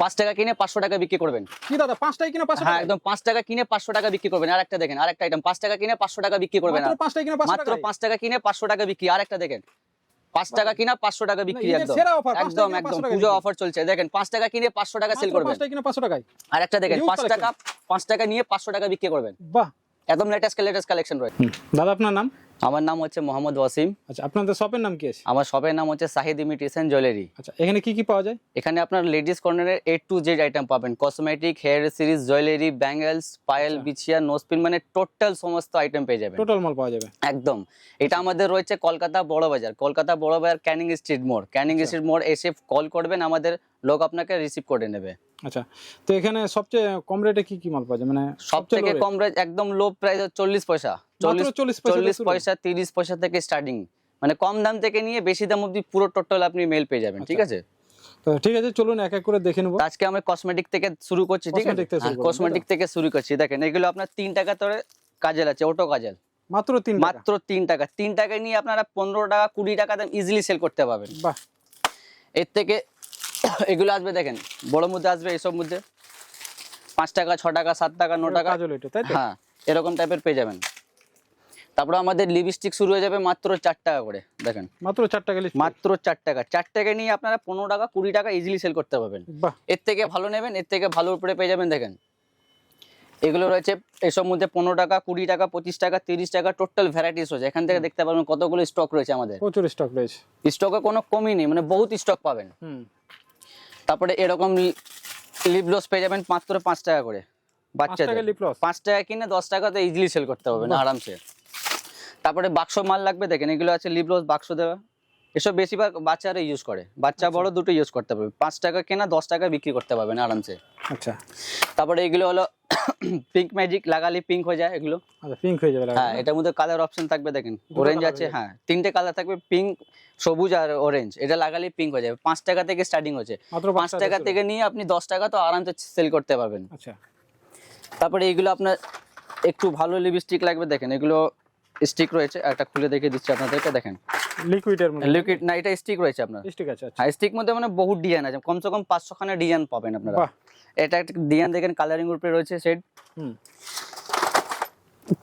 পাঁচ টাকা কিনে পাঁচশো টাকা বিক্রি করবেন কি দাদা পাঁচটাই কিনা পাঁচশো হ্যাঁ একদম পাঁচ টাকা কিনে পাঁচশো টাকা বিক্রি করবেন আর একটা দেখেন আর একটা আইটেম পাঁচ টাকা কিনে পাঁচশো টাকা বিক্রি করবেন মাত্র? পাঁচ টাকা কিনে পাঁচশো টাকা বিক্রি আর একটা দেখেন পাঁচ টাকা কিনা পাঁচশো টাকা বিক্রি একদম পাঁচ একদম টাকা একদম পুজো অফার চলছে দেখেন পাঁচ টাকা কিনে পাঁচশো টাকা সেল করবেন আর একটা দেখেন পাঁচ টাকা পাঁচ টাকা নিয়ে পাঁচশো টাকা বিক্রি করবেন বাহ একদম লেটেস্ট লেটেস্ট কালেকশন রয়েছে। দাদা আপনার নাম? আমার নাম হচ্ছে মোহাম্মদ ওয়াসিম। আচ্ছা আপনাদের শপের নাম কি আছে? আমার শপের নাম হচ্ছে সাহিদ ইমিটেশন জুয়েলারি আচ্ছা এখানে কি কি পাওয়া যায়? এখানে আপনার লেডিস কর্নারের এ টু জেড আইটেম পাবেন। Cosmetic hair series jewellery bangles Payel. বিছিয়া নোসপিন মানে টোটাল সমস্ত আইটেম পেয়ে যাবেন। টোটাল মাল পাওয়া যাবে। একদম। এটা আমাদের রয়েছে কলকাতা বড় বাজার। কলকাতা বড় বাজার ক্যানিং স্ট্রিট মোড় ক্যানিং। স্ট্রিট মোড় এসে কল করবেন আমাদের লোক আপনাকে রিসিভ করে নেবে। আচ্ছা তো এখানে সবচেয়ে কম রেটে কি কি মাল পাওয়া যায়? মানে সব সবচেয়ে থেকে low rate? কম রেট একদম লো প্রাইস চল্লিশ পয়সা। চল্লিশ 40 পয়সা তিরিশ পয়সা থেকে স্টার্টিং মানে কম দাম থেকে নিয়ে বেশি দাম অবধি পুরো টোটাল আপনি মেল পেয়ে যাবেন ঠিক আচ্ছা। আছে? তো ঠিক আছে চলুন এক এক করে দেখে নেব। আজকে আমি কসমেটিক থেকে শুরু করছি ঠিক আছে? কসমেটিক থেকে শুরু করছি দেখেন এগুলো আপনার তিন টাকা ধরে কাজেল আছে ওটো কাজেল। মাত্র তিন মাত্র তিন টাকা। তিন টাকায় নিয়ে আপনারা পনেরো টাকা কুড়ি টাকা দাম ইজিলি সেল করতে পারবেন। বাহ। এর থেকে এগুলো আসবে দেখেন বড় মধ্যে আসবে এসব মধ্যে পাঁচ টাকা ছ টাকা সাত টাকা ন টাকা। হ্যাঁ এরকম টাইপের পেয়ে যাবেন। তারপরে আমাদের লিপস্টিক শুরু হয়ে যাবে মাত্র চার টাকা করে দেখেন। মাত্র চার টাকা মাত্র চার টাকা। চার টাকা নিয়ে আপনারা পনেরো টাকা কুড়ি টাকা ইজিলি সেল করতে পারবেন। এর থেকে ভালো নেবেন এর থেকে ভালো উপরে পেয়ে যাবেন দেখেন। এগুলো রয়েছে এসব মধ্যে পনেরো টাকা কুড়ি টাকা পঁচিশ টাকা তিরিশ টাকা টোটাল ভ্যারাইটিস রয়েছে। এখান থেকে দেখতে পারবেন কতগুলো স্টক রয়েছে আমাদের। প্রচুর স্টক রয়েছে। স্টকে কোনো কমই নেই মানে বহুত স্টক পাবেন। তারপরে এরকম লিপ গ্লস পেয়ে যাবেন পাঁচ করে পাঁচ টাকা করে বাচ্চাদের। পাঁচ টাকা কিনে দশ টাকাতে ইজিলি সেল করতে হবে না আরামসে। তারপরে বাক্স মাল লাগবে দেখেন এগুলো আছে লিপ গ্লস বাক্স দেওয়া। এসব বেশিরভাগ বাচ্চারা ইউজ করে। বাচ্চা আচ্ছা। বড় দুটো ইউজ করতে পারবে। পাঁচ টাকা কেনা দশ টাকা বিক্রি করতে পারবেন আরামসে। আচ্ছা। তারপরে এগুলো হলো পিঙ্ক ম্যাজিক লাগালে পিঙ্ক হয়ে যায় এগুলো। আচ্ছা পিঙ্ক হয়ে যাবে হ্যাঁ এটার মধ্যে কালার অপশন থাকবে দেখেন। অরেঞ্জ আছে হ্যাঁ তিনটে কালার থাকবে পিঙ্ক সবুজ আর অরেঞ্জ এটা লাগালে পিঙ্ক হয়ে যাবে। পাঁচ টাকা থেকে স্টার্টিং হচ্ছে মাত্র পাঁচ টাকা থেকে নিয়ে আপনি দশ টাকা তো আরামসে সেল করতে পারবেন। আচ্ছা। তারপরে এগুলো আপনার একটু ভালো লিপস্টিক লাগবে দেখেন। এগুলো স্টিক রয়েছে একটা খুলে দেখে দিচ্ছি আপনাদেরকে দেখেন। লিকুইডের মধ্যে। লিকুইড না এটা স্টিক রয়েছে আপনার। ঠিক আছে আচ্ছা। হ্যাঁ স্টিক মধ্যে মানে বহু ডিজাইন আছে কমসে কম পাঁচশো খানা ডিজাইন পাবেন আপনারা। এটা একটা ডিজাইন দেখেন কালারিং উপরে রয়েছে সেট হুম।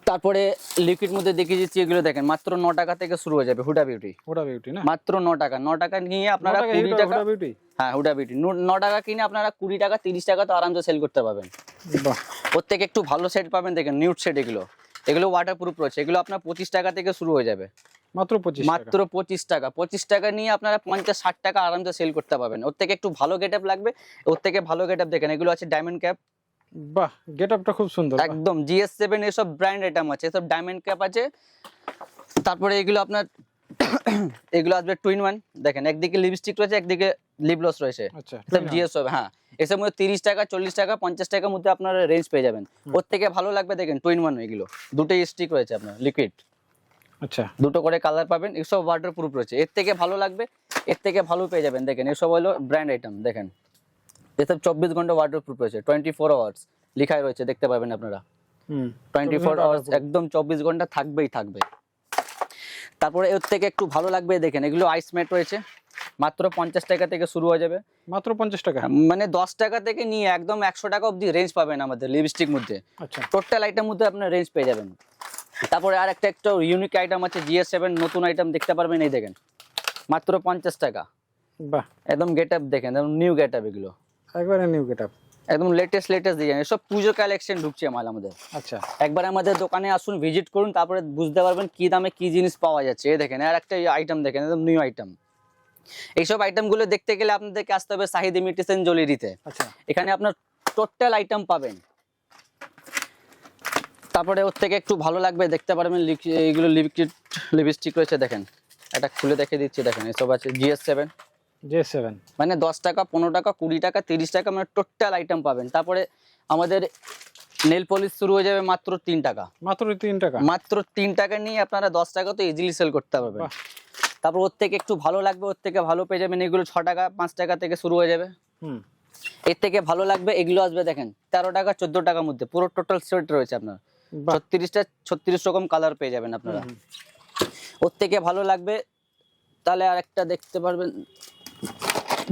তারপরে লিকুইড মধ্যে দেখিয়ে দিচ্ছি এগুলো দেখেন মাত্র ন টাকা থেকে শুরু হয়ে যাবে হুডা বিউটি ওটা বিউটি না? মাত্র ন টাকা ন টাকা নিয়ে আপনারা কুড়ি টাকা ওটা বিউটি হ্যাঁ হুডা বিউটি ন টাকা কিনে আপনারা কুড়ি টাকা তিরিশ টাকা তো আরামসে সেল করতে পারবেন। থেকে একটু ভালো সেট পাবেন দেখেন নিউট সেট এগুলো। এগুলো ওয়াটার প্রুফ রয়েছে। এগুলো আপনার পঁচিশ টাকা থেকে শুরু হয়ে যাবে। মাত্র পঁচিশ মাত্র পঁচিশ টাকা। পঁচিশ টাকা নিয়ে আপনারা পঞ্চাশ ষাট টাকা আরামসে সেল করতে পারবেন। ওর থেকে একটু ভালো গেট লাগবে। ওর থেকে ভালো গেট দেখেন এগুলো আছে ডায়মন্ড ক্যাপ বাহ গেট আপটা খুব সুন্দর। একদম জিএস সেভেন এসব ব্র্যান্ড আইটেম আছে। এসব ডায়মন্ড ক্যাপ আছে। তারপরে এগুলো আপনার এগুলো আসবে টুইন ওয়ান দেখেন একদিকে লিপস্টিক রয়েছে একদিকে লিপলস রয়েছে। আচ্ছা সব জিএস হবে হ্যাঁ। এসব মধ্যে তিরিশ টাকা চল্লিশ টাকা পঞ্চাশ টাকার মধ্যে আপনার রেঞ্জ পেয়ে যাবেন। ওর থেকে ভালো লাগবে দেখেন টুইন ওয়ান এগুলো। দুটোই স্টিক রয়েছে আপনার লিকুইড আচ্ছা। দুটো করে কালার পাবেন এসব ওয়াটার প্রুফ রয়েছে। এর থেকে ভালো লাগবে এর থেকে ভালো পেয়ে যাবেন দেখেন এসব হলো ব্র্যান্ড আইটেম দেখেন। এসব চব্বিশ ঘণ্টা ওয়াটার প্রুফ রয়েছে টোয়েন্টি ফোর আওয়ার্স লিখাই রয়েছে দেখতে পাবেন আপনারা। হুম। টোয়েন্টি ফোর আওয়ার্স একদম চব্বিশ ঘণ্টা থাকবেই থাকবে। তারপরে এর থেকে একটু ভালো লাগবে দেখেন এগুলো আইস ম্যাট রয়েছে। মাত্র পঞ্চাশ টাকা থেকে শুরু হয়ে যাবে। মাত্র পঞ্চাশ টাকা? মানে দশ টাকা থেকে নিয়ে একদম একশো টাকা অবধি রেঞ্জ পাবেন আমাদের লিপস্টিক মধ্যে। আচ্ছা। টোটাল আইটেম মধ্যে আপনার রেঞ্জ পেয়ে যাবেন। তারপরে আর একটা একটা ইউনিক আইটেম আছে জিএস সেভেন নতুন আইটেম দেখতে পারবেন এই দেখেন। মাত্র পঞ্চাশ টাকা। বাহ। একদম গেট আপ দেখেন নিউ গেট আপ এগুলো। একবারে নিউ গেট আপ একদম লেটেস্ট লেটেস্ট ডিজাইন এসব পুজো কালেকশন ঢুকছে মাল আমাদের। আচ্ছা। একবার আমাদের দোকানে আসুন ভিজিট করুন তারপরে বুঝতে পারবেন কি দামে কি জিনিস পাওয়া যাচ্ছে। এই দেখেন আর একটা আইটেম দেখেন একদম নিউ আইটেম এইসব আইটেমগুলো দেখতে গেলে আপনাদেরকে আসতে হবে সাহিদ ইমিটেশন জুয়েলারিতে। আচ্ছা। এখানে আপনার টোটাল আইটেম পাবেন। তারপরে ওর থেকে একটু ভালো লাগবে দেখতে পারবেন এইগুলো লিপস্টিক রয়েছে দেখেন। এটা খুলে দেখে দিচ্ছি দেখেন এসব আছে জিএস সেভেন জে সেভেন মানে দশ টাকা পনেরো টাকা কুড়ি টাকা তিরিশ টাকা মানে টোটাল আইটেম পাবেন। তারপরে আমাদের নেল পলিশ শুরু হয়ে যাবে মাত্র তিন টাকা। মাত্র তিন টাকা। মাত্র তিন টাকা নিয়ে আপনারা দশ টাকা তো ইজিলি সেল করতে পারবেন। তারপর ওর থেকে একটু ভালো লাগবে ওর থেকে ভালো পেয়ে যাবেন এগুলো ছ টাকা পাঁচ টাকা থেকে শুরু হয়ে যাবে। হুম। এর থেকে ভালো লাগবে এগুলো আসবে দেখেন তেরো টাকা চোদ্দ টাকার মধ্যে পুরো টোটাল সেট রয়েছে আপনার। ছত্রিশটা ছত্রিশ রকম কালার পেয়ে যাবেন আপনারা। ওর থেকে ভালো লাগবে তাহলে আর একটা দেখতে পারবেন।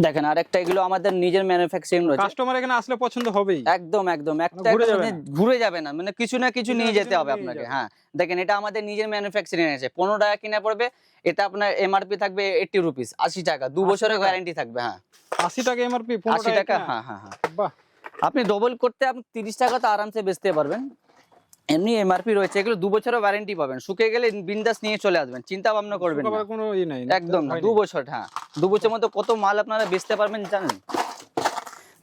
দেখেন এগুলো আমাদের নিজের ম্যানুফ্যাকচারিং রয়েছে। কাস্টমার এখানে আসলে পছন্দ হবেই। একদম একদম। একটা ঘুরে যাবে ঘুরে যাবে না। মানে কিছু না কিছু নিয়ে যেতে হবে আপনাকে হ্যাঁ। দেখেন এটা আমাদের নিজের ম্যানুফ্যাকচারিং আছে। পনেরো টাকা কিনা পড়বে এটা আপনার এমআরপি থাকবে এইটি রুপিস আশি টাকা। দু বছরের? গ্যারান্টি থাকবে হ্যাঁ। আশি টাকা এমআরপি আশি টাকা টাকা? হ্যাঁ হ্যাঁ হ্যাঁ। আপনি ডবল করতে আপনি তিরিশ টাকা তো আরামসে বেচতে পারবেন। এমনি এমআরপি রয়েছে এগুলো দু বছরের ওয়ারেন্টি পাবেন। শুকিয়ে গেলে বিন্দাস নিয়ে চলে আসবেন চিন্তা ভাবনা করবেন কোনো ই নাই একদম দু বছর হ্যাঁ। দু বছর মধ্যে কত মাল আপনারা বেচতে পারবেন জানেন?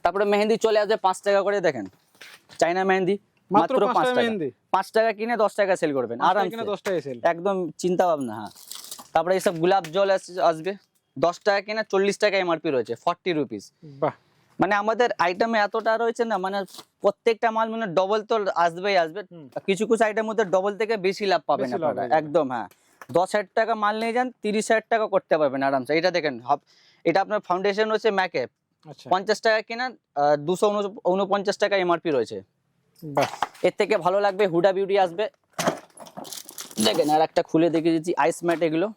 তারপরে মেহেন্দি চলে আসবে পাঁচ টাকা করে দেখেন। চাইনা মেহেন্দি মাত্র পাঁচ টাকা পাঁচ টাকা কিনে দশ টাকা সেল করবেন সেল একদম চিন্তা ভাবনা হ্যাঁ। তারপরে এইসব গোলাপ জল আস- আসবে দশ টাকা কিনা চল্লিশ টাকা এমআরপি রয়েছে ফর্টি রুপিস বাহ। মানে আমাদের আইটেমে এতটা রয়েছে না মানে প্রত্যেকটা মাল মানে ডবল তো আসবেই আসবে। কিছু কিছু আইটেম মধ্যে ডবল থেকে বেশি লাভ পাবেন আপনারা। একদম হ্যাঁ। দশ হাজার টাকা মাল নিয়ে যান তিরিশ হাজার টাকা করতে পারবেন আরামসে। এটা দেখেন এটা আপনার ফাউন্ডেশন হচ্ছে ম্যাকে পঞ্চাশ টাকা কিনা দুশো উনপঞ্চাশ টাকা এমআরপি রয়েছে। এর থেকে ভালো লাগবে হুডা বিউটি আসবে। দেখেন আর একটা খুলে দেখে দিচ্ছি আইস ম্যাট এগুলো।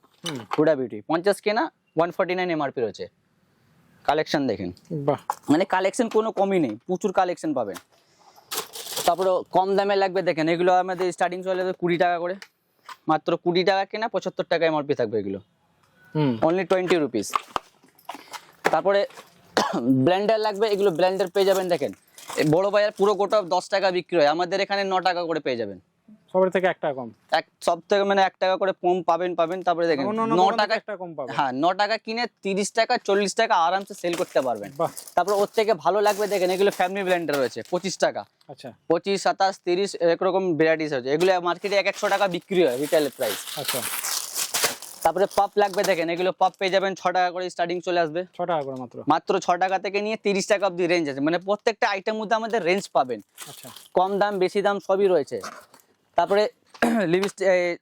হুডা বিউটি পঞ্চাশ কেনা ওয়ান ফর্টি নাইন এমআরপি রয়েছে। কালেকশন দেখেন। বাহ। মানে কালেকশন কোনো কমই নেই প্রচুর কালেকশন পাবেন। তারপরে কম দামে লাগবে দেখেন এগুলো আমাদের স্টার্টিং চলে যাবে কুড়ি টাকা করে। মাত্র কুড়ি টাকা কেনা পঁচাত্তর টাকা এমআরপি থাকবে এগুলো। হুম। অনলি টোয়েন্টি রুপিস তারপরে ব্লেন্ডার লাগবে এগুলো ব্লেন্ডার পেয়ে যাবেন দেখেন। বড় বাজার পুরো গোটা দশ টাকা বিক্রি হয় আমাদের এখানে ন টাকা করে পেয়ে যাবেন। সবার থেকে এক টাকা কম। এক সব থেকে মানে এক টাকা করে কম পাবেন পাবেন তারপরে দেখেন ন টাকা এক টাকা কম পাবে হ্যাঁ ন টাকা কিনে তিরিশ টাকা চল্লিশ টাকা আরামসে সেল করতে পারবেন। তারপর ওর থেকে ভালো লাগবে দেখেন এগুলো ফ্যামিলি ব্লেন্ডার রয়েছে পঁচিশ টাকা। আচ্ছা। পঁচিশ সাতাশ তিরিশ একরকম ভ্যারাইটিস আছে এগুলো মার্কেটে এক একশো টাকা বিক্রি হয় রিটেল প্রাইস আচ্ছা। তারপরে পাপ লাগবে দেখেন এগুলো পাপ পেয়ে যাবেন ছ টাকা করে স্টার্টিং চলে আসবে। ছ টাকা করে মাত্র। মাত্র ছ টাকা থেকে নিয়ে তিরিশ টাকা অব্দি রেঞ্জ আছে। মানে প্রত্যেকটা আইটেম মধ্যে আমাদের রেঞ্জ পাবেন। আচ্ছা। কম দাম বেশি দাম সবই রয়েছে। তারপরে লিপস্টিক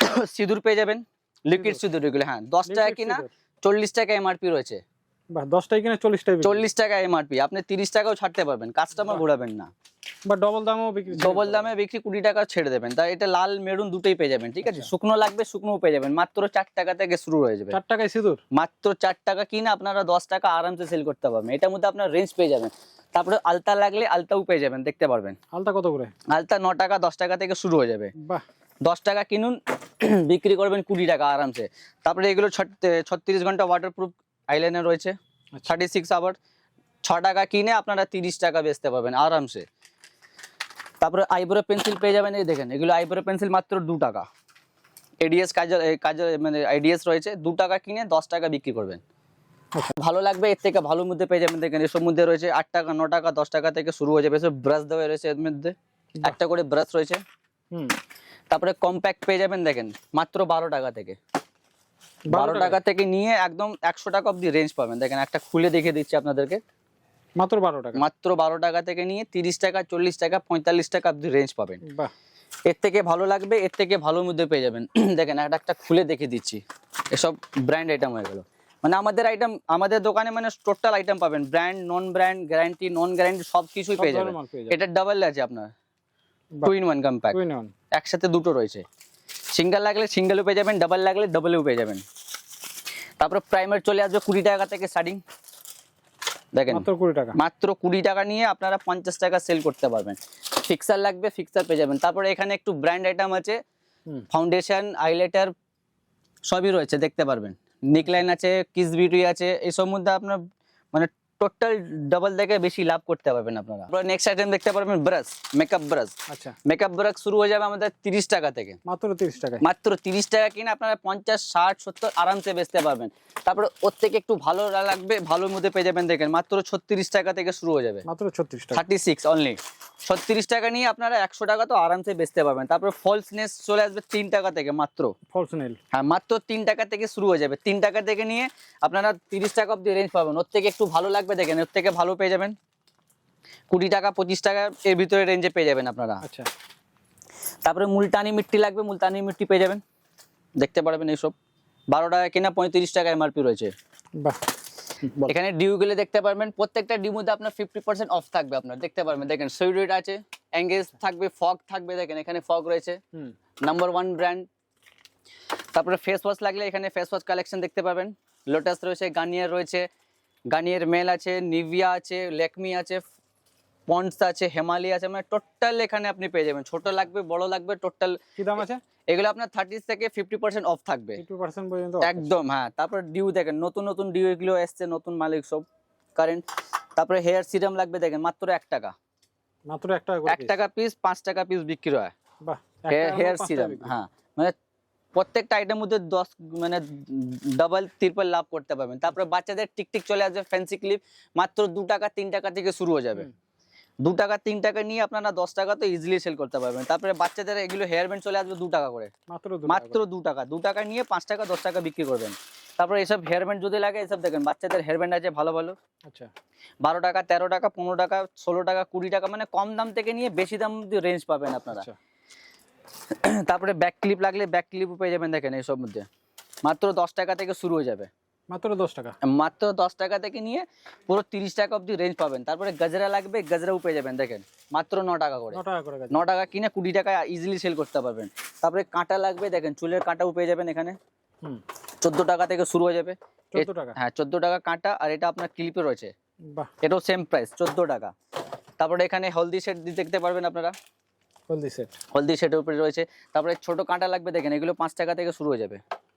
সিঁদুর পেয়ে যাবেন। লিকুইড সিঁদুর। এগুলো হ্যাঁ। দশ টাকা কিনা। চল্লিশ টাকা এমআরপি রয়েছে। বাহ দশ টাকা কিনে চল্লিশ টাকা চল্লিশ টাকা এমআরপি আপনি তিরিশ টাকাও ছাড়তে পারবেন কাস্টমার ঘোরাবেন না। বা ডবল দামও বিক্রি ডবল দামে বিক্রি কুড়ি টাকা ছেড়ে দেবেন। তাই এটা লাল মেরুন দুটোই পেয়ে যাবেন ঠিক আছে? শুকনো লাগবে শুকনো পেয়ে যাবেন। মাত্র চার টাকা থেকে শুরু হয়ে যাবে। চার টাকায় সিঁদুর? মাত্র চার টাকা কিনে আপনারা দশ টাকা আরামসে সেল করতে পারবেন। এটার মধ্যে আপনার রেঞ্জ পেয়ে যাবেন। তারপরে আলতা লাগলে আলতাও পেয়ে যাবেন দেখতে পারবেন। আলতা কত করে? আলতা ন টাকা দশ টাকা থেকে শুরু হয়ে যাবে। বাহ। দশ টাকা কিনুন বিক্রি করবেন কুড়ি টাকা আরামসে। তারপরে এগুলো ছত্রিশ ঘণ্টা ওয়াটারপ্রুফ আইলাইনার রয়েছে। থার্টি সিক্স আওয়ার ছ টাকা কিনে আপনারা তিরিশ টাকা বেচতে পারবেন আরামসে। তারপরে আইব্রো পেন্সিল পেয়ে যাবেন এই দেখেন এগুলো আইব্রো পেন্সিল মাত্র দু টাকা। এডিএস কাজল এই কাজল মানে আইডিএস রয়েছে দু টাকা কিনে দশ টাকা বিক্রি করবেন। ভালো লাগবে এর থেকে ভালো মধ্যে পেয়ে যাবেন দেখেন এসব মধ্যে রয়েছে আট টাকা ন টাকা দশ টাকা থেকে শুরু হয়ে যাবে এসব ব্রাশ দেওয়া রয়েছে এর মধ্যে। একটা করে ব্রাশ রয়েছে। হুম। তারপরে কম্প্যাক্ট পেয়ে যাবেন দেখেন মাত্র বারো টাকা থেকে। বারো টাকা? থেকে নিয়ে একদম একশো টাকা অব্দি রেঞ্জ পাবেন। দেখেন একটা খুলে দেখে দিচ্ছি আপনাদেরকে। মাত্র বারো টাকা? মাত্র বারো টাকা থেকে নিয়ে তিরিশ টাকা চল্লিশ টাকা পঁয়তাল্লিশ টাকা অব্দি রেঞ্জ পাবেন। এর থেকে ভালো লাগবে এর থেকে ভালো মধ্যে পেয়ে যাবেন। দেখেন একটা একটা খুলে দেখে দিচ্ছি। এসব ব্র্যান্ড আইটেম হয়ে গেল। মানে আমাদের আইটেম আমাদের দোকানে মানে টোটাল আইটেম পাবেন। Brand non brand guarantee non guarantee সব কিছুই পেয়ে যাবেন। এটা ডাবল আছে আপনার। টু ইন ওয়ান কম্প্যাক্ট একসাথে দুটো রয়েছে। সিঙ্গেল লাগলে সিঙ্গেলও পেয়ে যাবেন ডাবল লাগলে ডাবলেও পেয়ে যাবেন। তারপরে প্রাইমার চলে আসবে কুড়ি টাকা থেকে স্টার্টিং দেখেন মাত্র কুড়ি টাকা। মাত্র কুড়ি টাকা নিয়ে আপনারা পঞ্চাশ টাকা সেল করতে পারবেন। ফিক্সার লাগবে ফিক্সার পেয়ে যাবেন। তারপরে এখানে একটু ব্র্যান্ড আইটেম আছে। ফাউন্ডেশন আইলাইটার সবই রয়েছে দেখতে পারবেন। নিকলাইন আছে কিস বিউটি আছে এসব মধ্যে আপনার মানে টোটাল ডাবল থেকে বেশি লাভ করতে পারবেন আপনারা। নেক্সট আইটেম দেখতে পারবেন ব্রাশ মেকআপ ব্রাশ আচ্ছা। মেকআপ ব্রাশ শুরু হয়ে যাবে আমাদের তিরিশ টাকা থেকে। মাত্র তিরিশ টাকায়। মাত্র তিরিশ টাকা কিনে আপনারা পঞ্চাশ ষাট সত্তর আরামসে বেচতে পারবেন। তারপরে ওর থেকে একটু ভালো লাগবে ভালোর মধ্যে পেয়ে যাবেন দেখেন মাত্র ছত্রিশ টাকা থেকে শুরু হয়ে যাবে। মাত্র ছত্রিশ টাকা। থার্টি সিক্স অনলি ছত্রিশ টাকা নিয়ে আপনারা একশো টাকা তো আরামসে বেচতে পারবেন। তারপরে ফলসনেস চলে আসবে তিন টাকা থেকে মাত্র। ফলস নেল হ্যাঁ মাত্র তিন টাকা থেকে শুরু হয়ে যাবে। তিন টাকা থেকে নিয়ে আপনারা তিরিশ টাকা অব্দি রেঞ্জ পাবেন। ওর থেকে একটু ভালো লাগবে দেখেন ওর থেকে ভালো পেয়ে যাবেন। কুড়ি টাকা পঁচিশ টাকা এর ভিতরে রেঞ্জে পেয়ে যাবেন আপনারা। আচ্ছা। তারপরে মুলতানি মিট্টি লাগবে মুলতানি মিট্টি পেয়ে যাবেন। দেখতে পারবেন এইসব। বারো টাকা কিনা পঁয়ত্রিশ টাকা এমআরপি রয়েছে। বাহ। এখানে ডিউ গুলো দেখতে পারবেন প্রত্যেকটা ডিউ মধ্যে আপনার ফিফটি পার্সেন্ট অফ থাকবে আপনার। দেখতে পারবেন দেখেন সুইডেট আছে অ্যাঙ্গেজ থাকবে ফগ থাকবে দেখেন এখানে ফগ রয়েছে। নাম্বার ওয়ান ব্র্যান্ড তারপরে ফেস ওয়াশ লাগলে এখানে ফেস ওয়াশ কালেকশন দেখতে পাবেন লোটাস রয়েছে গার্নিয়ার রয়েছে গার্নিয়ার মেল আছে নিভিয়া আছে লেকমি আছে পন্ডস আছে হেমালি আছে মানে টোটাল এখানে আপনি পেয়ে যাবেন। ছোট লাগবে বড় লাগবে টোটাল কি দাম আছে? এগুলো আপনার থার্টি থেকে ফিফটি পার্সেন্ট অফ থাকবে। পর্যন্ত একদম হ্যাঁ তারপর ডিউ দেখেন নতুন নতুন ডিউ এগুলো এসছে নতুন মালিক সব কারেন্ট তারপরে হেয়ার সিরাম লাগবে দেখেন মাত্র এক টাকা। মাত্র এক টাকা এক টাকা পিস পাঁচ টাকা পিস বিক্রি হয়। হেয়ার সিরাম হ্যাঁ মানে প্রত্যেকটা আইটেম মধ্যে দশ মানে ডাবল ট্রিপল লাভ করতে পারবেন। তারপরে বাচ্চাদের টিকটিক চলে আসবে ফ্যান্সি ক্লিপ মাত্র দু টাকা তিন টাকা থেকে শুরু হয়ে যাবে। দু টাকা তিন টাকা নিয়ে আপনারা দশ টাকা তো ইজিলি সেল করতে পারবেন। তারপরে বাচ্চাদের এগুলো হেয়ার ব্যান্ড চলে আসবে দু টাকা করে। মাত্র দু মাত্র দু টাকা। দু টাকা নিয়ে পাঁচ টাকা দশ টাকা বিক্রি করবেন। তারপরে এসব হেয়ার ব্যান্ড যদি লাগে এসব দেখেন বাচ্চাদের হেয়ার ব্যান্ড আছে ভালো ভালো। আচ্ছা। বারো টাকা তেরো টাকা পনেরো টাকা ষোলো টাকা কুড়ি টাকা মানে কম দাম থেকে নিয়ে বেশি দাম রেঞ্জ পাবেন আপনারা। আচ্ছা। তারপরে ব্যাক ক্লিপ লাগলে ব্যাক ক্লিপও পেয়ে যাবেন দেখেন এইসব মধ্যে। মাত্র দশ টাকা থেকে শুরু হয়ে যাবে। মাত্র দশ টাকা? মাত্র দশ টাকা থেকে নিয়ে পুরো তিরিশ টাকা অবধি রেঞ্জ পাবেন। তারপরে গজরা লাগবে গজরাও পেয়ে যাবেন দেখেন। মাত্র ন টাকা করে। ন টাকা কিনে কুড়ি টাকা ইজিলি সেল করতে পারবেন। তারপরে কাঁটা লাগবে দেখেন চুলের কাঁটাও পেয়ে যাবেন এখানে। হুম। চোদ্দ টাকা থেকে শুরু হয়ে যাবে। হ্যাঁ চোদ্দ টাকা কাঁটা আর এটা আপনার ক্লিপে রয়েছে। এটাও সেম প্রাইস চোদ্দ টাকা। তারপরে এখানে হলদি সেট দেখতে পারবেন আপনারা। হলদি সেট হলদি সেটের উপরে রয়েছে। তারপরে ছোট কাঁটা লাগবে দেখেন এগুলো পাঁচ টাকা থেকে শুরু হয়ে যাবে।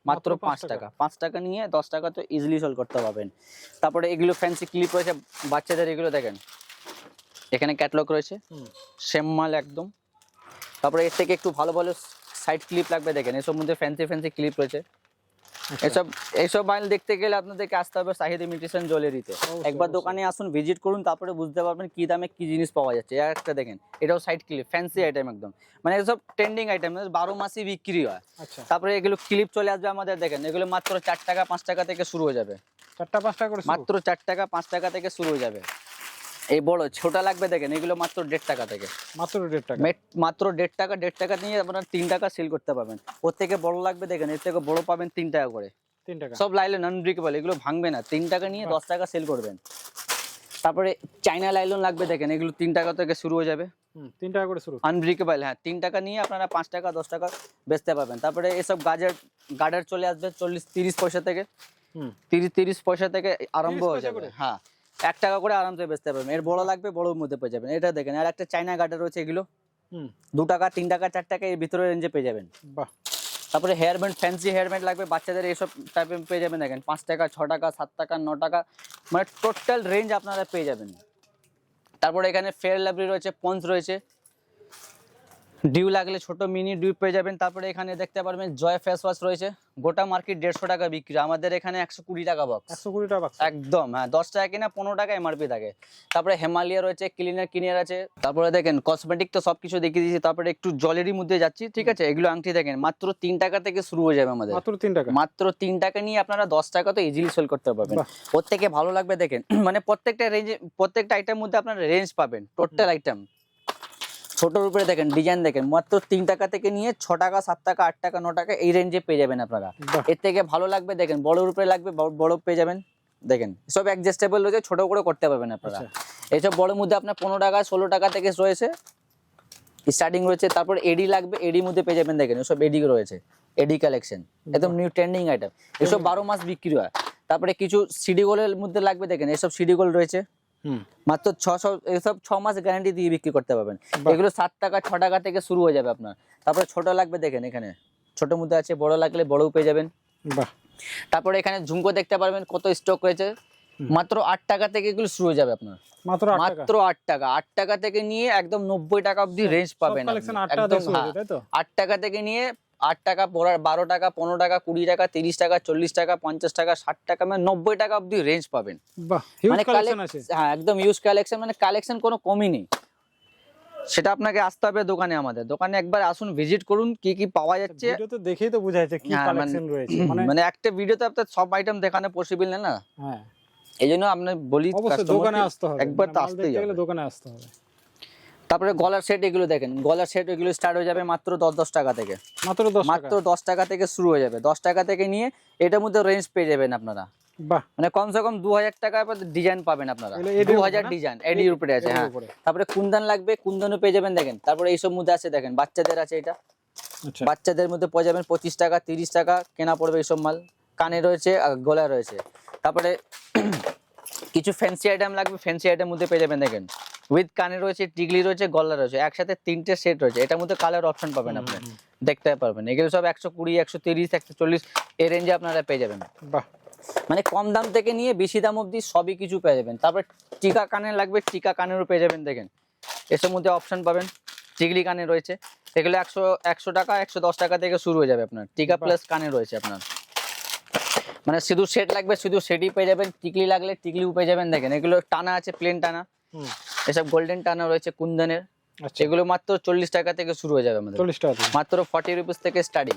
মাত্র পাঁচ টাকা। পাঁচ টাকা নিয়ে দশ টাকা তো ইজিলি সলভ করতে পারবেন। তারপরে এগুলো ফ্যান্সি ক্লিপ রয়েছে বাচ্চাদের এগুলো দেখেন। এখানে ক্যাটলগ রয়েছে। সেম মাল একদম। তারপরে এর থেকে একটু ভালো ভালো সাইড ক্লিপ লাগবে দেখেন। এসব মধ্যে ফ্যান্সি ফ্যান্সি ক্লিপ রয়েছে। এসব এইসব মাইল দেখতে গেলে আপনাদেরকে আসতে হবে সাহিদ ইমিটেশন জুয়েলারিতে একবার দোকানে আসুন ভিজিট করুন তারপরে বুঝতে পারবেন কি দামে কি জিনিস পাওয়া যাচ্ছে। একটা দেখেন এটাও সাইড ক্লিপ ফ্যান্সি আইটেম একদম। মানে এসব ট্রেন্ডিং আইটেম বারো মাসই বিক্রি হয়। আচ্ছা। তারপরে এগুলো ক্লিপ চলে আসবে আমাদের দেখেন এগুলো মাত্র চার টাকা পাঁচ টাকা থেকে শুরু হয়ে যাবে। চারটা পাঁচ টাকা করে মাত্র চার টাকা পাঁচ টাকা থেকে শুরু হয়ে যাবে। এই বড় ছোটা লাগবে দেখেন এগুলো মাত্র দেড় টাকা থেকে। মাত্র দেড় টাকা। মাত্র দেড় টাকা দেড় টাকা নিয়ে আপনারা তিন টাকা সেল করতে পারবেন। ওর থেকে বড় লাগবে দেখেন এর থেকে বড় পাবেন তিন টাকা করে। তিন টাকা। সব লাইলন আনব্রেকেবল এগুলো ভাঙবে না। তিন টাকা নিয়ে দশ টাকা সেল করবেন। তারপরে চাইনা লাইলন লাগবে দেখেন এগুলো তিন টাকা থেকে শুরু হয়ে যাবে। তিন টাকা করে শুরু। আনব্রেকেবল হ্যাঁ তিন টাকা নিয়ে আপনারা পাঁচ টাকা দশ টাকা বেচতে পারবেন। তারপরে এসব গাজর গার্ডার চলে আসবে চল্লিশ তিরিশ পয়সা থেকে। তিরিশ তিরিশ পয়সা থেকে আরম্ভ হয়ে যাবে। হ্যাঁ। এক টাকা করে আরামসে বেচতে পারবেন। এর বড় লাগবে বড়োর মধ্যে পেয়ে যাবেন। এটা দেখেন আর একটা চাইনা গার্ডার রয়েছে এগুলো। হুম। দু টাকা তিন টাকা চার টাকা এর ভিতরে রেঞ্জে পেয়ে যাবেন। বাহ। তারপরে hair band fancy hair band লাগবে বাচ্চাদের এইসব টাইপের পেয়ে যাবেন দেখেন। পাঁচ টাকা ছ টাকা সাত টাকা ন টাকা মানে টোটাল রেঞ্জ আপনারা পেয়ে যাবেন। তারপরে এখানে ফেয়ার লাভলি রয়েছে পঞ্চ রয়েছে। ডিউ লাগলে ছোট মিনি ডিউ পেয়ে যাবেন। তারপরে এখানে দেখতে পারবেন জয় ফেস ওয়াশ রয়েছে। গোটা মার্কেট দেড়শো টাকা বিক্রি। আমাদের এখানে একশো কুড়ি টাকা বক্স একশো কুড়ি টাকা বাক্স একদম হ্যাঁ দশ টাকা কিনা পনেরো টাকা এমআরপি থাকে। তারপরে হেমালিয়া রয়েছে ক্লিনার কিনিয়ার আছে। তারপরে দেখেন কসমেটিক তো সবকিছু দেখিয়ে দিয়েছি। তারপরে একটু জলেরই মধ্যে যাচ্ছি ঠিক আছে? এগুলো আংটি দেখেন মাত্র তিন টাকা থেকে শুরু হয়ে যাবে আমাদের। মাত্র তিন টাকা। মাত্র তিন টাকা নিয়ে আপনারা দশ টাকা তো ইজিলি সেল করতে পারবেন। থেকে ভালো লাগবে দেখেন। মানে প্রত্যেকটা রেঞ্জে প্রত্যেকটা আইটেম মধ্যে আপনারা রেঞ্জ পাবেন। টোটাল আইটেম ছোটোর উপরে দেখেন ডিজাইন দেখেন মাত্র তিন টাকা থেকে নিয়ে ছ টাকা সাত টাকা আট টাকা ন টাকা এই রেঞ্জে পেয়ে যাবেন আপনারা। এর থেকে ভালো লাগবে দেখেন বড়োর উপরে লাগবে বড়- বড় পেয়ে যাবেন দেখেন সব অ্যাডজাস্টেবল রয়েছে ছোট করে করতে পারবেন আপনারা। আচ্ছা। এইসব বড়োর মধ্যে আপনার পনেরো টাকা ষোলো টাকা থেকে রয়েছে। স্টার্টিং রয়েছে তারপর এডি লাগবে এডির মধ্যে পেয়ে যাবেন দেখেন এসব এডি রয়েছে এডি কালেকশন একদম নিউ ট্রেন্ডিং আইটেম এসব বারো মাস বিক্রি হয়। তারপরে কিছু সিডি গোলের মধ্যে লাগবে দেখেন এসব সিডি গোল রয়েছে। মাত্র ছশো এসব ছ মাস গ্যারান্টি দিয়ে বিক্রি করতে পারবেন। এগুলো সাত টাকা ছ টাকা থেকে শুরু হয়ে যাবে আপনার। তারপরে ছোট লাগবে দেখেন এখানে। ছোট মধ্যে আছে বড় লাগলে বড়ও পেয়ে যাবেন। বাহ। তারপরে এখানে ঝুমকো দেখতে পারবেন কত স্টক রয়েছে মাত্র আট টাকা থেকে এগুলো শুরু হয়ে যাবে আপনার। মাত্র আট টাকা? মাত্র আট টাকা। আট টাকা থেকে নিয়ে একদম নব্বই টাকা অব্দি রেঞ্জ পাবেন থেকে শুরু হ্যাঁ। আট টাকা থেকে নিয়ে আট টাকা পড়ার বারো টাকা পনেরো টাকা কুড়ি টাকা তিরিশ টাকা চল্লিশ টাকা পঞ্চাশ টাকা ষাট টাকা মানে নব্বই টাকা অবধি রেঞ্জ পাবেন। মানে কালেকশন হ্যাঁ একদম ইউজ কালেকশন মানে কালেকশন কোনো কমই নেই। সেটা আপনাকে আসতে হবে দোকানে আমাদের। দোকানে একবার আসুন ভিজিট করুন কি কি পাওয়া যাচ্ছে। ভিডিও তো দেখেই তো বোঝা যাচ্ছে কি হ্যাঁ, মানে- কালেকশন রয়েছে। মানে মানে একটা ভিডিওতে আপনার সব আইটেম দেখানো পসিবল না? না হ্যাঁ। এই জন্য আপনি বলি দোকানে আসতে হবে। একবার মানে তো আসতেই হবে। দোকানে আসতে হবে। তারপরে গলার সেট এগুলো দেখেন গলার সেট এগুলো স্টার্ট হয়ে যাবে মাত্র দশ দশ টাকা থেকে। মাত্র দশ মাত্র দশ টাকা থেকে শুরু হয়ে যাবে। দশ টাকা থেকে নিয়ে এটার মধ্যে রেঞ্জ পেয়ে যাবেন আপনারা। মানে কমসে কম দু হাজার টাকার ডিজাইন পাবেন আপনারা। দু হাজার ডিজাইন এডির উপরে আছে হ্যাঁ। তারপরে কুন্দন লাগবে কুন্দনও পেয়ে যাবেন দেখেন। তারপরে এইসব মধ্যে আছে দেখেন বাচ্চাদের আছে এটা। আচ্ছা। বাচ্চাদের মধ্যে পেয়ে যাবেন পঁচিশ টাকা তিরিশ টাকা কেনা পড়বে এইসব মাল। কানে রয়েছে আর গলা রয়েছে। তারপরে কিছু ফ্যান্সি আইটেম লাগবে ফ্যান্সি আইটেম মধ্যে পেয়ে যাবেন দেখেন। উইথ কানে রয়েছে টিগলি রয়েছে গলা রয়েছে একসাথে তিনটে সেট রয়েছে। এটার মধ্যে কালার অপশন পাবেন আপনি। দেখতে পারবেন। এগুলো সব একশো কুড়ি একশো তিরিশ একশো চল্লিশ এই রেঞ্জে আপনারা পেয়ে যাবেন। বাহ। মানে কম দাম থেকে নিয়ে বেশি দাম অবধি সবই কিছু পেয়ে যাবেন। তারপর টিকা কানে লাগবে টিকা কানেরও পেয়ে যাবেন দেখেন। এসব মধ্যে অপশন পাবেন। টিগলি কানে রয়েছে। এগুলো একশো একশো টাকা একশো দশ টাকা থেকে শুরু হয়ে যাবে আপনার। টিকা প্লাস কানে রয়েছে আপনার। মানে শুধু সেট লাগবে শুধু সেটই পেয়ে যাবেন। টিকলি লাগলে টিকলিও পেয়ে যাবেন দেখেন। এগুলো টানা আছে প্লেন টানা। এসব গোল্ডেন টানা রয়েছে কুন্দনের। আচ্ছা। এগুলো মাত্র চল্লিশ টাকা থেকে শুরু হয়ে যাবে আমাদের। চল্লিশ টাকা মাত্র ফর্টি রুপিস থেকে স্টার্টিং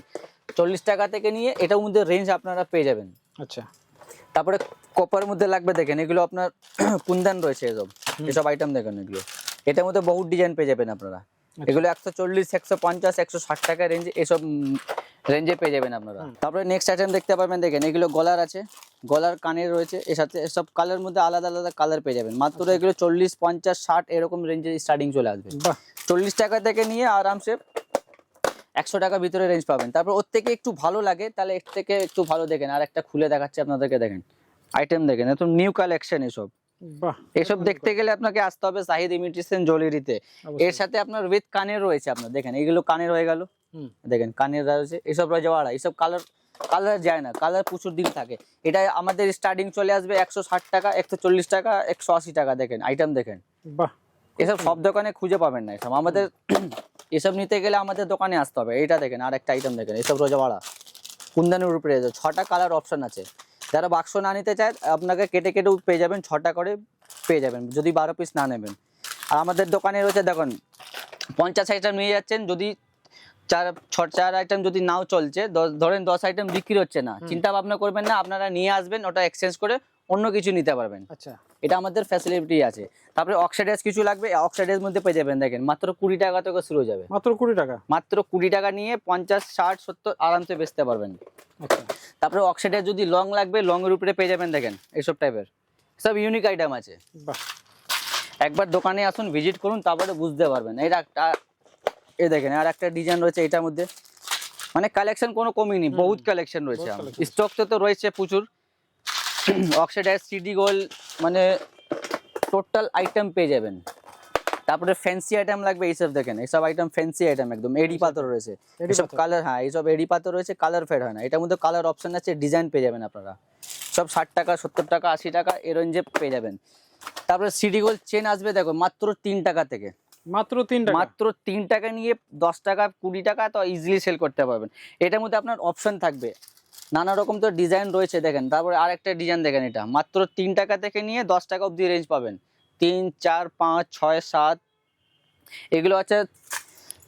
চল্লিশ টাকা থেকে নিয়ে এটার মধ্যে রেঞ্জ আপনারা পেয়ে যাবেন। আচ্ছা। তারপরে কপার মধ্যে লাগবে দেখেন এগুলো আপনার কুন্দান রয়েছে এসব। এসব আইটেম দেখেন এগুলো। এটার মধ্যে বহু ডিজাইন পেয়ে যাবেন আপনারা। এগুলো একশো চল্লিশ একশো পঞ্চাশ একশো ষাট টাকা রেঞ্জ এসব রেঞ্জে পেয়ে যাবেন আপনারা। তারপরে নেক্সট আইটেম দেখতে পাবেন দেখেন এগুলো গলার আছে। গলার কানের রয়েছে এর সাথে এসব কালার মধ্যে আলাদা আলাদা কালার পেয়ে যাবেন। মাত্র এগুলো চল্লিশ পঞ্চাশ ষাট এরকম রেঞ্জে স্টার্টিং চলে আসবে। চল্লিশ টাকা থেকে নিয়ে আরামসে একশো টাকা ভিতরে রেঞ্জ পাবেন। তারপর ওর থেকে একটু ভালো লাগে তাহলে এর থেকে একটু ভালো দেখেন। আর একটা খুলে দেখাচ্ছি আপনাদেরকে দেখেন। আইটেম দেখেন একদম নিউ কালেকশন এসব। এসব দেখতে গেলে আপনাকে আসতে হবে সাহিদ ইমিটেশন জুয়েলারিতে এর সাথে আপনার উইথ কানের রয়েছে আপনার দেখেন এগুলো কানের হয়ে গেল। দেখেন কানের রয়েছে এসব রয়েছে আড়া এইসব কালার কালার যায় না কালার প্রচুর দিন থাকে। এটা আমাদের স্টার্টিং চলে আসবে একশো ষাট টাকা একশো চল্লিশ টাকা একশো আশি টাকা দেখেন আইটেম দেখেন। এসব সব দোকানে খুঁজে পাবেন না এসব। আমাদের এসব নিতে গেলে আমাদের দোকানে আসতে হবে। এটা দেখেন আর একটা আইটেম দেখেন এসব রোজা ভাড়া কুন্দানের উপরে রয়েছে ছটা কালার অপশন আছে। যারা বাক্স না নিতে চায় আপনাকে কেটে কেটেও পেয়ে যাবেন ছটা করে পেয়ে যাবেন যদি বারো পিস না নেবেন। আর আমাদের দোকানে রয়েছে দেখুন পঞ্চাশ আইটেম নিয়ে যাচ্ছেন যদি চার ছ চার আইটেম যদি নাও চলছে দশ ধরেন দশ আইটেম বিক্রি হচ্ছে না চিন্তা ভাবনা করবেন না আপনারা নিয়ে আসবেন ওটা এক্সচেঞ্জ করে অন্য কিছু নিতে পারবেন। আচ্ছা। এটা আমাদের ফ্যাসিলিটি আছে। তারপরে অক্সাইডাইজ কিছু লাগবে অক্সাইডাইজ মধ্যে পেয়ে যাবেন দেখেন মাত্র কুড়ি টাকা থেকে শুরু যাবে। মাত্র কুড়ি টাকা? মাত্র কুড়ি টাকা নিয়ে পঞ্চাশ ষাট সত্তর আরামসে বেচতে পারবেন। আচ্ছা। তারপরে অক্সাইডাইজ যদি লং লাগবে লং এর উপরে পেয়ে যাবেন দেখেন এইসব টাইপের সব ইউনিক আইটেম আছে। বাহ। একবার দোকানে আসুন ভিজিট করুন তারপরে বুঝতে পারবেন। এটা একটা এ দেখেন আর একটা ডিজাইন রয়েছে এটার মধ্যে। মানে কালেকশন কোনো কমই নেই বহুত কালেকশন রয়েছে স্টক তো তো রয়েছে প্রচুর। অক্সাইডাইজ সিডি গোল্ড মানে টোটাল আইটেম পেয়ে যাবেন। তারপরে ফ্যান্সি আইটেম লাগবে এইসব দেখেন এইসব আইটেম ফ্যান্সি আইটেম একদম এডি পাথর রয়েছে। এইসব কালার হ্যাঁ এইসব এডি পাথর রয়েছে কালার ফেড হয় না। এটার মধ্যে কালার অপশন আছে ডিজাইন পেয়ে যাবেন আপনারা। সব ষাট টাকা সত্তর টাকা আশি টাকা এ রেঞ্জে পেয়ে যাবেন। তারপরে সিডি গোল্ড চেন আসবে দেখো মাত্র তিন টাকা থেকে। মাত্র তিন টাকা। মাত্র তিন টাকা নিয়ে দশ টাকা কুড়ি টাকা তো ইজিলি সেল করতে পারবেন। এটার মধ্যে আপনার অপশন থাকবে নানা রকম তো ডিজাইন রয়েছে দেখেন। তারপরে আরেকটা ডিজাইন দেখেন এটা। মাত্র তিন টাকা থেকে নিয়ে দশ টাকা অবধি রেঞ্জ পাবেন। তিন চার পাঁচ ছয় সাত। এগুলো আছে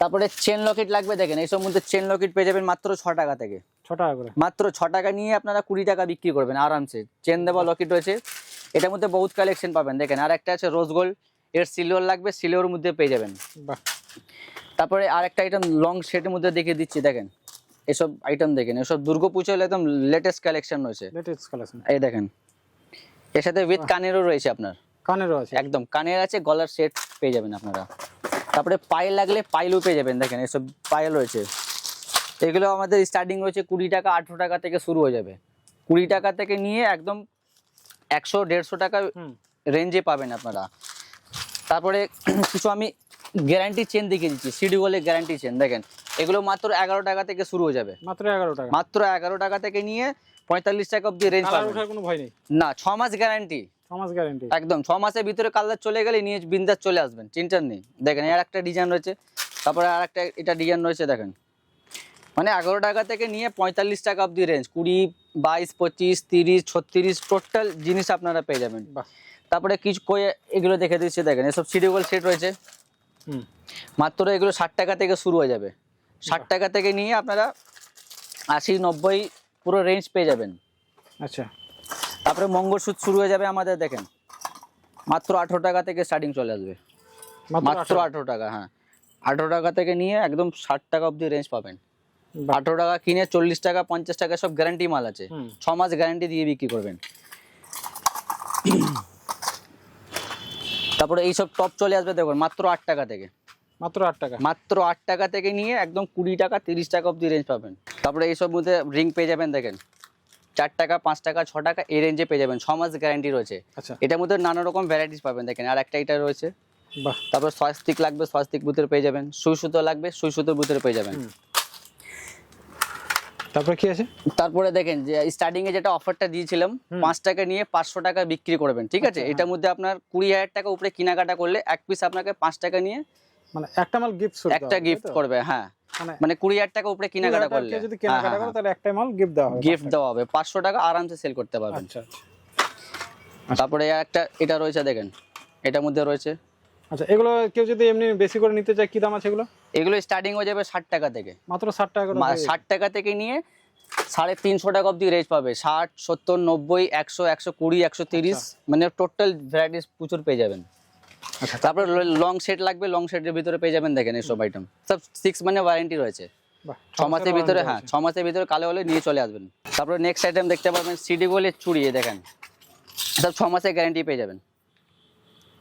তারপরে চেন লকেট লাগবে দেখেন। এইসব মধ্যে চেন লকেট পেয়ে যাবেন মাত্র ছ টাকা থেকে। ছ টাকা করে। মাত্র ছ টাকা নিয়ে আপনারা কুড়ি টাকা বিক্রি করবেন আরামসে। চেন দেওয়া লকেট রয়েছে। এটার মধ্যে বহুত কালেকশন পাবেন দেখেন। আর একটা আছে রোজ গোল্ড এর সিলভার লাগবে সিলভার মধ্যে পেয়ে যাবেন। বাহ। তারপরে আরেকটা আইটেম লং সেটের মধ্যে দেখিয়ে দিচ্ছি দেখেন। এসব আইটেম দেখেন এসব দুর্গাপুজো হলে একদম লেটেস্ট কালেকশন রয়েছে। লেটেস্ট কালেকশন এই দেখেন এর সাথে উইথ কানেরও রয়েছে আপনার। কানেরও আছে। একদম কানের আছে গলার সেট পেয়ে যাবেন আপনারা। তারপরে পায়েল লাগলে পাইলও পেয়ে যাবেন দেখেন এসব পায়েল রয়েছে। এগুলো আমাদের স্টার্টিং রয়েছে কুড়ি টাকা আঠেরো টাকা থেকে শুরু হয়ে যাবে। কুড়ি টাকা থেকে নিয়ে একদম একশো দেড়শো টাকা রেঞ্জে পাবেন আপনারা। তারপরে কিছু আমি গ্যারান্টি চেন দেখিয়ে দিচ্ছি সিডি বলে গ্যারান্টি চেন দেখেন। এগুলো মাত্র এগারো টাকা থেকে শুরু হয়ে যাবে। মাত্র এগারো টাকা। মাত্র এগারো টাকা থেকে নিয়ে পঁয়তাল্লিশ টাকা অব্দি রেঞ্জ পাবেন। কোনো ভয় নেই। না ছ মাস গ্যারান্টি মাস গ্যারেন্টি একদম ছ মাসের ভিতরে কালার চলে গেলে নিয়ে বিন্দাস চলে আসবেন চিন্তার নেই। দেখেন এর একটা ডিজাইন রয়েছে তারপরে আর একটা এটা ডিজাইন রয়েছে দেখেন। মানে এগারো টাকা থেকে নিয়ে পঁয়তাল্লিশ টাকা অব্দি রেঞ্জ কুড়ি বাইশ পঁচিশ তিরিশ ছত্রিশ টোটাল জিনিস আপনারা পেয়ে যাবেন। তারপরে কিছু এগুলো দেখে দিচ্ছে দেখেন এসব সিডিউল সেট রয়েছে। হুম। মাত্র এগুলো ষাট টাকা থেকে শুরু হয়ে যাবে। ষাট টাকা থেকে নিয়ে আপনারা আশি নব্বই পুরো রেঞ্জ পেয়ে যাবেন। আচ্ছা। তারপরে মঙ্গলসূত্র শুরু হয়ে যাবে আমাদের দেখেন মাত্র আঠেরো টাকা থেকে স্টার্টিং চলে আসবে। মাত্র আঠেরো। টাকা হ্যাঁ। আঠেরো টাকা থেকে নিয়ে একদম ষাট টাকা অবধি রেঞ্জ পাবেন। আঠেরো টাকা কিনে চল্লিশ টাকা পঞ্চাশ টাকা সব গ্যারান্টি মাল আছে। ছ মাস গ্যারান্টি দিয়ে বিক্রি করবেন। তারপরে এইসব টপ চলে আসবে দেখুন মাত্র আট টাকা থেকে। মাত্র আট টাকা। মাত্র আট টাকা থেকে নিয়ে একদম কুড়ি টাকা তিরিশ টাকা অবধি রেঞ্জ পাবেন। তারপরে এইসব মধ্যে রিং পেয়ে যাবেন দেখেন। চার টাকা পাঁচ টাকা ছ টাকা এই রেঞ্জে পেয়ে যাবেন। ছ মাস গ্যারান্টি রয়েছে। আচ্ছা। এটার মধ্যে নানা রকম ভ্যারাইটিস পাবেন দেখেন। আর একটা এটা রয়েছে। বাহ। তারপর সয়াস্টিক লাগবে সয়াস্টিক বুথের পেয়ে যাবেন। সুই সুতো লাগবে সুই সুতোর বুথের পেয়ে যাবেন। তারপরে কি আছে? তারপরে দেখেন যে স্টার্টিং এ যেটা অফারটা দিয়েছিলাম পাঁচ টাকা নিয়ে পাঁচশো টাকা বিক্রি করবেন ঠিক আছে? আচ্ছা, হ্যাঁ। এটার মধ্যে আপনার কুড়ি হাজার টাকা উপরে কেনাকাটা করলে এক পিস আপনাকে পাঁচ টাকা নিয়ে মানে একটা মাল গিফট একটা গিফট করবে হ্যাঁ। মানে মানে কুড়ি হাজার টাকা উপরে কেনাকাটা করলে। যদি কেনাকাটা হ্যাঁ, করে তাহলে একটা মাল গিফট দেওয়া হবে গিফট দেওয়া হবে। পাঁচশো টাকা আরামসে সেল করতে পারবেন। আচ্ছা আচ্ছা। তারপরে একটা এটা রয়েছে দেখেন। এটার মধ্যে রয়েছে। আচ্ছা এগুলো কেউ যদি এমনি বেশি করে নিতে চায় কি দাম আছে এগুলো? এগুলো স্টার্টিং হয়ে যাবে ষাট টাকা থেকে। মাত্র ষাট টাকা ষাট টাকা থেকে নিয়ে সাড়ে তিনশো টাকা অব্দি রেঞ্জ পাবে। ষাট সত্তর নব্বই একশো একশো কুড়ি একশো তিরিশ মানে টোটাল ভ্যারাইটিস প্রচুর পেয়ে যাবেন। আচ্ছা তারপরে লং সেট লাগবে লং সেটের ভিতরে পেয়ে যাবেন দেখেন এসব আইটেম সব সিক্স মানে ওয়ারেন্টি রয়েছে। ছ মাসের ভিতরে হ্যাঁ ছ মাসের ভিতরে কালো হলে নিয়ে চলে আসবেন। তারপরে নেক্সট আইটেম দেখতে পাবেন সিডি গোলের চুড়ি দেখেন। সব ছ মাসের গ্যারান্টি পেয়ে যাবেন।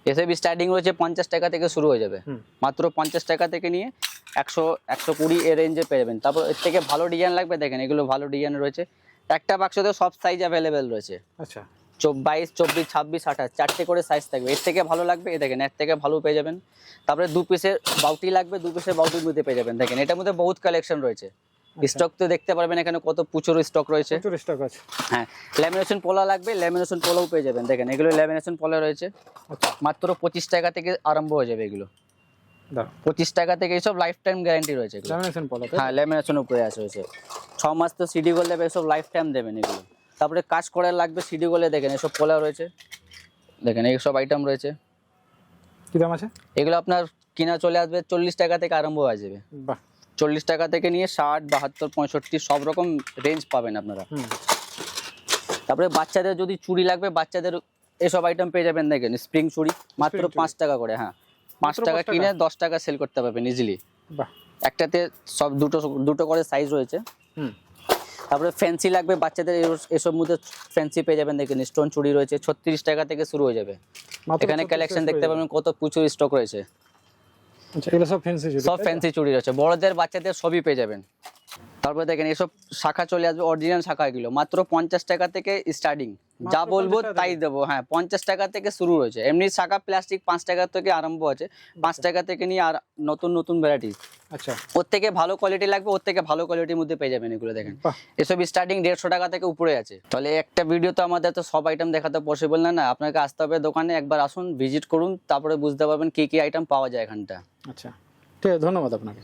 এসব স্টার্টিং রয়েছে পঞ্চাশ টাকা থেকে শুরু হয়ে যাবে। মাত্র পঞ্চাশ টাকা থেকে নিয়ে একশো একশো কুড়ি এ রেঞ্জে পেয়ে যাবেন। তারপর এর থেকে ভালো ডিজাইন লাগবে দেখেন এগুলো ভালো ডিজাইন রয়েছে। একটা বাক্সতে সব সাইজ অ্যাভেলেবেল রয়েছে। আচ্ছা। বাইশ চব্বিশ ছাব্বিশ আঠাশ চারটে করে সাইজ থাকবে। এর থেকে ভালো লাগবে এ দেখেন এর থেকে ভালো পেয়ে যাবেন। তারপরে দু পিসের বাউটি লাগবে দু পিসের বাউটির মধ্যে পেয়ে যাবেন। দেখেন এটার মধ্যে বহুত কালেকশন রয়েছে। আচ্ছা। স্টক তো দেখতে পারবেন এখানে কত প্রচুর স্টক রয়েছে। প্রচুর স্টক আছে। হ্যাঁ ল্যামিনেশন পোলা লাগবে ল্যামিনেশন পোলাও পেয়ে যাবেন। দেখেন এগুলো ল্যামিনেশন পোলা রয়েছে। আচ্ছা। মাত্র পঁচিশ টাকা থেকে আরম্ভ হয়ে যাবে এগুলো। পঁচিশ টাকা থেকে এইসব লাইফ টাইম গ্যারান্টি রয়েছে হ্যাঁ ল্যামিনেশন উপরে আছে রয়েছে ছ মাস তো সিডি দেবে এসব লাইফ টাইম দেবেন এগুলো। তারপরে কাজ করার লাগবে সিডি গোলে দেখেন এসব পোলা রয়েছে। দেখেন এইসব আইটেম রয়েছে। কি দাম আছে? এগুলো আপনার কিনা চলে আসবে চল্লিশ টাকা থেকে আরম্ভ হয়ে যাবে। বাহ। চল্লিশ টাকা থেকে নিয়ে ষাট বাহাত্তর পঁয়ষট্টি সব রকম রেঞ্জ পাবেন আপনারা। তারপরে বাচ্চাদের যদি চুড়ি লাগবে বাচ্চাদের এসব আইটেম পেয়ে যাবেন দেখেন স্প্রিং চুড়ি মাত্র। পাঁচ টাকা করে হ্যাঁ। পাঁচ টাকা কিনে দশ টাকা সেল করতে পারবেন ইজিলি বাহ। একটাতে সব দুটো দুটো করে সাইজ রয়েছে। হুম। তারপরে ফ্যান্সি লাগবে বাচ্চাদের এসব মধ্যে ফ্যান্সি পেয়ে যাবেন দেখেন স্টোন চুড়ি রয়েছে ছত্রিশ টাকা থেকে শুরু হয়ে যাবে। এখানে কালেকশন দেখতে। পাবেন কত প্রচুর স্টক রয়েছে। আচ্ছা সব ফ্যান্সি চুরি সব ফ্যান্সি চুড়ি রয়েছে বড়দের বাচ্চাদের সবই পেয়ে যাবেন। তারপরে দেখেন এসব শাখা চলে আসবে অরিজিনাল শাখা এগুলো মাত্র পঞ্চাশ টাকা থেকে স্টার্টিং যা বলব তাই দেবো হ্যাঁ পঞ্চাশ টাকা থেকে শুরু হয়েছে এমনি শাখা প্লাস্টিক পাঁচ টাকা থেকে আরম্ভ আছে। পাঁচ টাকা থেকে নিয়ে আর নতুন নতুন ভ্যারাইটি আচ্ছা। ওর থেকে ভালো কোয়ালিটি লাগবে ওর থেকে ভালো কোয়ালিটির মধ্যে পেয়ে যাবেন এগুলো দেখেন। এসব স্টার্টিং দেড়শো টাকা থেকে উপরে আছে। তাহলে একটা ভিডিও তো আমাদের তো সব আইটেম দেখাতে পসিবল না না? আপনাকে আসতে হবে দোকানে একবার আসুন ভিজিট করুন তারপরে বুঝতে পারবেন কি কি আইটেম পাওয়া যায় এখানটা। আচ্ছা। ঠিক আছে ধন্যবাদ আপনাকে।